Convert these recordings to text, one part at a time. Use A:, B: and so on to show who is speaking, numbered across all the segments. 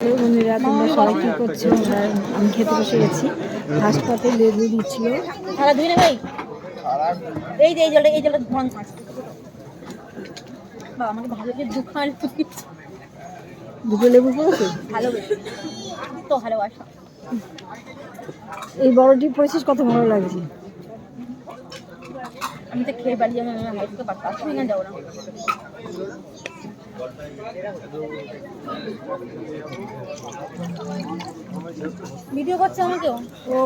A: Hello বন্ধুরা তোমরা সবাই কী করছ? আমরা আমি খেতে বসে গেছি। ফার্স্ট পাতে লেবু দিচ্ছিল।
B: থালা ধুই না ভাই। এই যে এই জলটা এই জলটা ধোঁয়া। বা আমাকে ভালো করে দুঃখ আর
A: দুটো লেবু পড়েছে?
B: ভালোবেসে। তো ভালোবাসা।
A: এই বড়টি পড়েছিস কত ভালো লাগছে?
B: আমি তো খেয়ে যাব আমি হাইটকে পারতাম না যাব না। ভিডিও করছে আমাকেও।
A: ও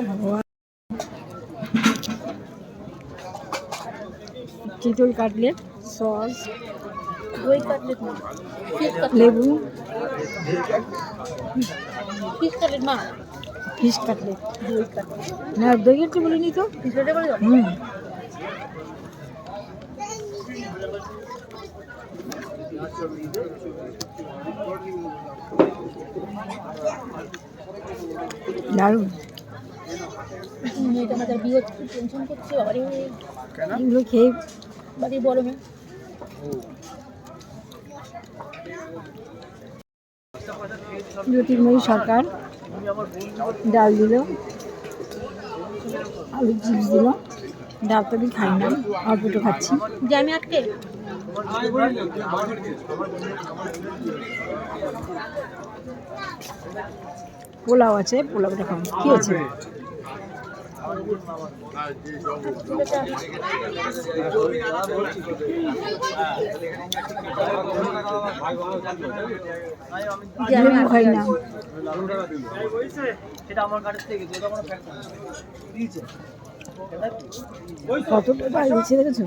A: চিতল কাটলেট সস
B: দই কাটলেট না
A: লেবু।
B: ফিশ কাটলেট মা
A: ফিশ কাটলেট।
B: দই কাটলেট।
A: না দই একটু বলিনি তো?
B: ফিশ কাটলেট বলে
A: হুম। দারুণ।
B: মেয়েটা আমাদের বিয়ে টেনশন করছে
A: এগুলো খেয়ে
B: বাড়ি বড় মেয়ে।
A: জ্যোতির্ময়ী সরকার ডাল দিল আলু চিপস দিল। ডাল তো আমি খাই না অল্পটা খাচ্ছি।
B: যে আমি আটকে?
A: পোলাও আছে পোলাওটা খাব। কি আছে
B: যে আমি
A: লেবু খাই দেখেছ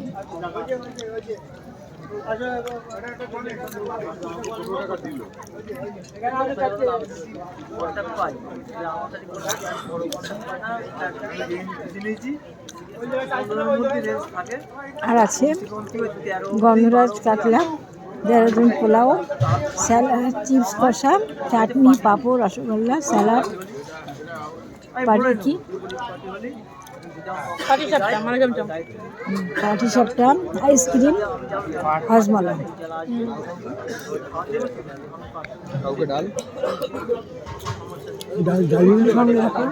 A: আর আছে গন্ধরাজ কাতলা দেহরাদুন পোলাও স্যালাড চিপস কষা, চাটনি, পাঁপড়, রসগোল্লা, স্যালাড পাটি
B: পাটি সাপটা মানে
A: আইসক্রিম হজমলা।
C: কাউকে ডাল?
D: ডাল ডাল
A: রাখো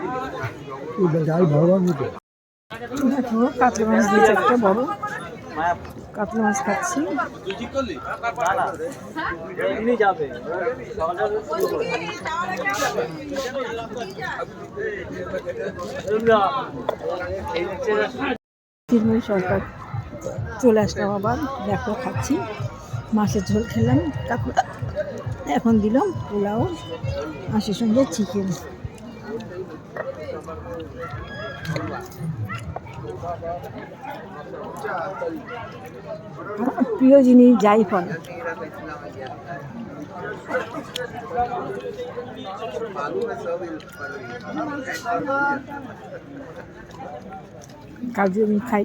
D: ডাল ভগবান মতো
A: দেখো কাতলা মাছ দিয়েছে একটা বড়। কাতলা মাছ খাচ্ছি। তিনময় সরকার চলে আসলাম আবার, দেখো খাচ্ছি। মাছের ঝোল খেলাম তারপর এখন দিলাম, পোলাও, মাছের সঙ্গে চিকেন প্রিয় জিনিস যাই ফল কাজু আমি খাই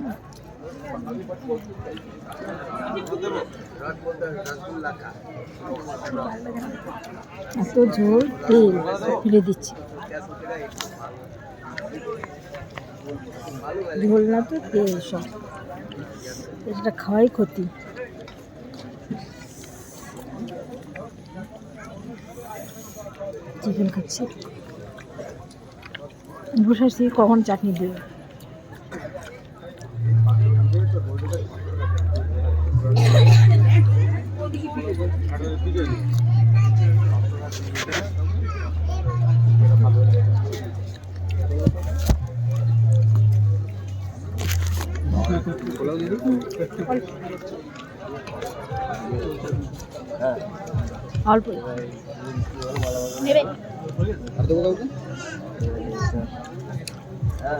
A: এত ঝোল তেল ফেলে দিচ্ছি। ঝোল না তো তেল সব। এটা খাওয়াই ক্ষতি। চিকেন খাচ্ছি। বসে আছি কখন চাটনি দেবে? অল্প।
C: আর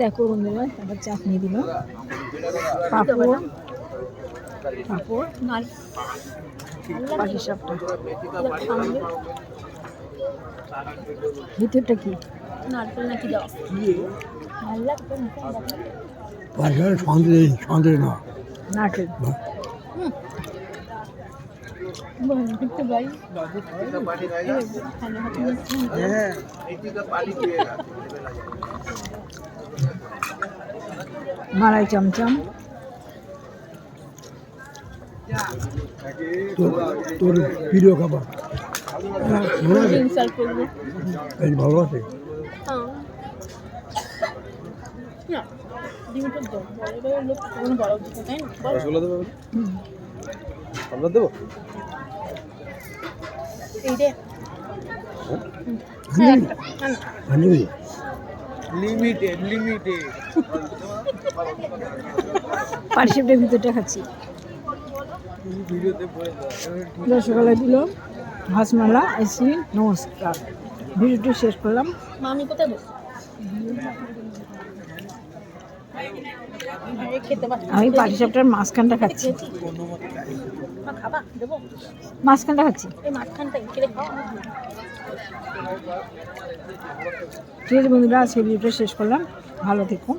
A: দেখো বন্ধুরা তারপর চাটনি দিল পাঁপড় পাঁপড় পাটি সাপটা ভিতরটা কি?
B: নারকেল নাকি দাও ভালো না
D: সন্দেহ সন্দেহ না
A: নারকেল। মালাই চমচম।
D: তোর তোর প্রিয় খাবার। ভালো আছে?
B: হ্যাঁ। না ডিমটা দাও বড় বড় লোক কোনো বড় দিতে তাই না? বল।
C: রসগোল্লা দেবো আমরা দেবো?
D: হানি
C: লিমিটেড
A: ভিতরটা খাচ্ছি। দিল হাসমালা নমস্কার। ভিডিওটি শেষ করলাম।
B: মামি কোথায় বসে
A: পাটি সাপটার মাঝখানটা খাচ্ছি। মাঝখানটা খাচ্ছি। ঠিক আছে বন্ধুরা, সেই ভিডিওটা শেষ করলাম। ভালো থেকো।